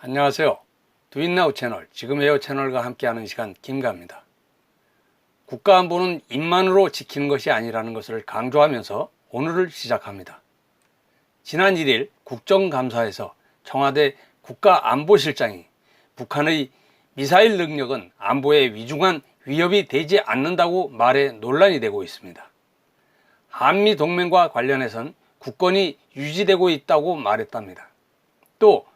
안녕하세요. 두인나우 채널, 지금에요 채널과 함께하는 시간 김가입니다. 국가안보는 입만으로 지키는 것이 아니라는 것을 강조하면서 오늘을 시작합니다. 지난 1일 국정감사에서 청와대 국가안보실장이 북한의 미사일 능력은 안보에 위중한 위협이 되지 않는다고 말해 논란이 되고 있습니다. 한미 동맹과 관련해선 국권이 유지되고 있다고 말했답니다. 또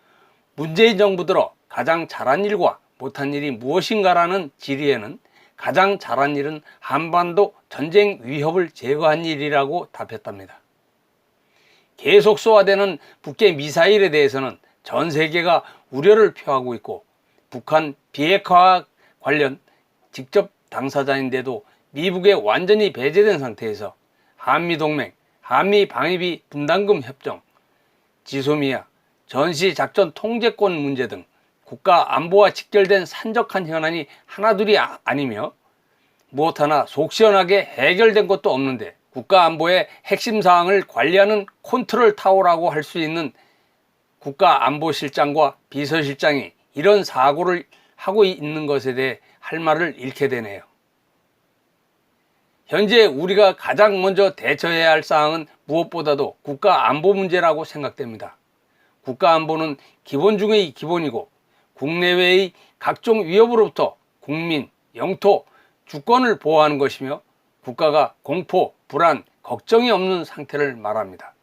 문재인 정부 들어 가장 잘한 일과 못한 일이 무엇인가라는 질의에는 가장 잘한 일은 한반도 전쟁 위협을 제거한 일이라고 답했답니다. 계속 쏘아대는 북계 미사일에 대해서는 전 세계가 우려를 표하고 있고 북한 비핵화 관련 직접 당사자인데도 미국에 완전히 배제된 상태에서 한미동맹, 한미방위비 분담금 협정, 지소미아, 전시 작전 통제권 문제 등 국가 안보와 직결된 산적한 현안이 하나둘이 아- 아니며 무엇 하나 속 시원하게 해결된 것도 없는데 국가 안보의 핵심 사항을 관리하는 컨트롤 타워라고 할 수 있는 국가 안보실장과 비서실장이 이런 사고를 하고 있는 것에 대해 할 말을 잃게 되네요. 현재 우리가 가장 먼저 대처해야 할 사항은 무엇보다도 국가 안보 문제라고 생각됩니다. 국가 안보는 기본 중의 기본이고 국내외의 각종 위협으로부터 국민, 영토, 주권을 보호하는 것이며 국가가 공포, 불안, 걱정이 없는 상태를 말합니다.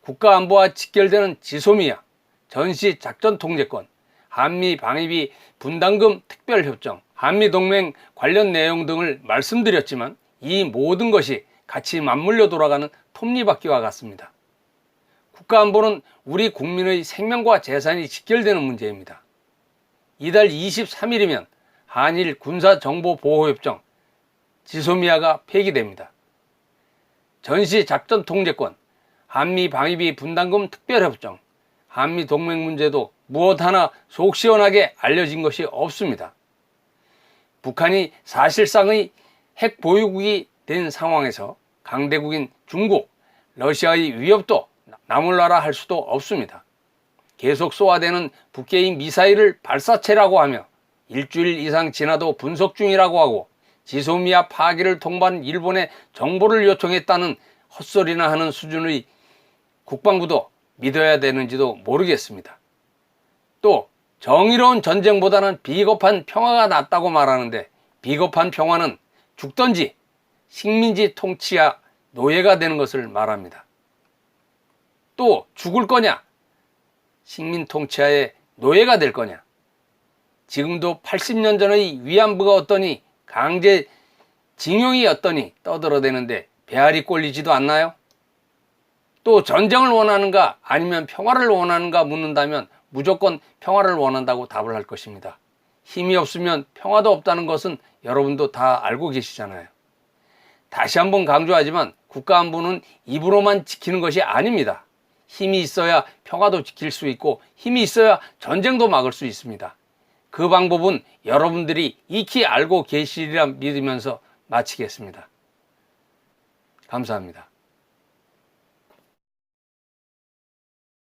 국가 안보와 직결되는 지소미아, 전시 작전 통제권, 한미 방위비 분담금 특별협정, 한미 동맹 관련 내용 등을 말씀드렸지만 이 모든 것이 같이 맞물려 돌아가는 톱니바퀴와 같습니다. 국가안보는 우리 국민의 생명과 재산이 직결되는 문제입니다. 이달 23일이면 한일 군사정보보호협정 지소미아가 폐기됩니다. 전시 작전 통제권, 한미 방위비 분담금 특별협정, 한미 동맹 문제도 무엇 하나 속 시원하게 알려진 것이 없습니다. 북한이 사실상의 핵 보유국이 된 상황에서 강대국인 중국, 러시아의 위협도 나몰라라 할 수도 없습니다. 계속 쏘아대는 북계의 미사일을 발사체라고 하며 일주일 이상 지나도 분석 중이라고 하고 지소미아 파기를 통보한 일본에 정보를 요청했다는 헛소리나 하는 수준의 국방부도 믿어야 되는지도 모르겠습니다. 또 정의로운 전쟁보다는 비겁한 평화가 낫다고 말하는데 비겁한 평화는 죽던지 식민지 통치야 노예가 되는 것을 말합니다. 또 죽을 거냐? 식민 통치하에 노예가 될 거냐? 지금도 80년 전의 위안부가 어떠니 강제 징용이 어떠니 떠들어대는데 배알이 꼴리지도 않나요? 또 전쟁을 원하는가 아니면 평화를 원하는가 묻는다면 무조건 평화를 원한다고 답을 할 것입니다. 힘이 없으면 평화도 없다는 것은 여러분도 다 알고 계시잖아요. 다시 한번 강조하지만 국가 안보는 입으로만 지키는 것이 아닙니다. 힘이 있어야 평화도 지킬 수 있고 힘이 있어야 전쟁도 막을 수 있습니다. 그 방법은 여러분들이 익히 알고 계시리라 믿으면서 마치겠습니다. 감사합니다.